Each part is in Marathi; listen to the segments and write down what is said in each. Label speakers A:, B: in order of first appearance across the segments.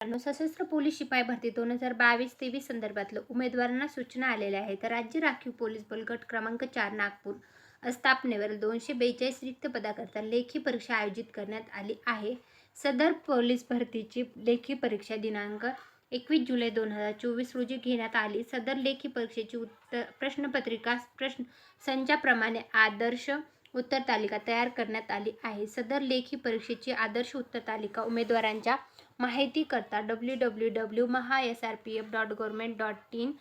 A: मित्रांनो सशस्त्र पोलीस शिपाई भरती दोन हजार बावीस तेवीस संदर्भातलं उमेदवारांना सूचना आलेल्या आहेत. तर राज्य राखीव पोलीस बल गट क्रमांक चार नागपूर स्थापनेवर दोनशे बेचाळीस रिक्त पदाकरता लेखी परीक्षा आयोजित करण्यात आली आहे. सदर पोलीस भरतीची लेखी परीक्षा दिनांक एकवीस जुलै दोन हजार चोवीस रोजी घेण्यात आली. सदर लेखी परीक्षेची उत्तर प्रश्नपत्रिका प्रश्न संचाप्रमाणे आदर्श उत्तर तालिका तयार करण्यात आली आहे. सदर लेखी परीक्षेची आदर्श उत्तर तालिका उमेदवारांच्या माहितीकरता W W W Maha S R P F dot government dot in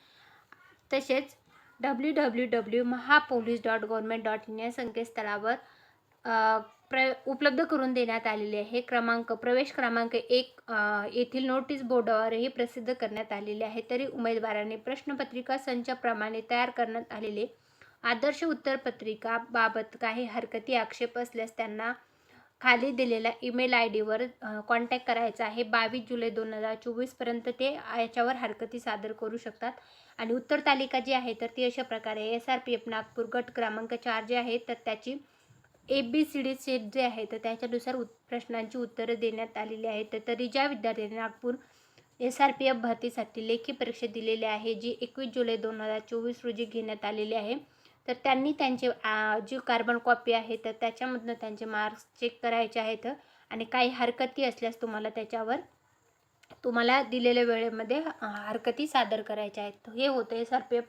A: तसेच W W W Mahapolice dot government dot in या संकेतस्थळावर प्र उपलब्ध करून देण्यात आलेले आहे. क्रमांक प्रवेश क्रमांक एक येथील नोटीस बोर्डावरही प्रसिद्ध करण्यात आलेले आहे. तरी उमेदवारांनी प्रश्नपत्रिका संचाप्रमाणे तयार करण्यात आलेले आदर्श उत्तरपत्रिका बाबत काही हरकती आक्षेप असल्यास त्यांना खाली दिलेल्या ईमेल आय डीवर कॉन्टॅक्ट करायचा आहे. बावीस जुलै दोन हजार चोवीसपर्यंत ते याच्यावर हरकती सादर करू शकतात. आणि उत्तर तालिका जी आहे तर ती अशा प्रकारे S R P F Nagpur गट क्रमांक चार जे आहे तर त्याची A B C D set जे आहे तर त्याच्यानुसार उत् प्रश्नांची उत्तरं देण्यात आलेली आहेत. तर तरी ज्या विद्यार्थ्यांनी Nagpur S R P F भरतीसाठी लेखी परीक्षा दिलेली आहे जी एकवीस जुलै दोन हजार चोवीस रोजी घेण्यात आलेली आहे. तर त्यांनी त्यांचे जी कार्बन कॉपी आहे तर त्याच्यामधनं त्यांचे मार्क्स चेक करायचे आहेत. आणि काही हरकती असल्यास तुम्हाला त्याच्यावर तुम्हाला दिलेल्या वेळेमध्ये हरकती सादर करायच्या आहेत. हे होतं आहे सर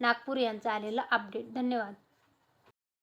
A: नागपूर यांचं आलेलं अपडेट धन्यवाद.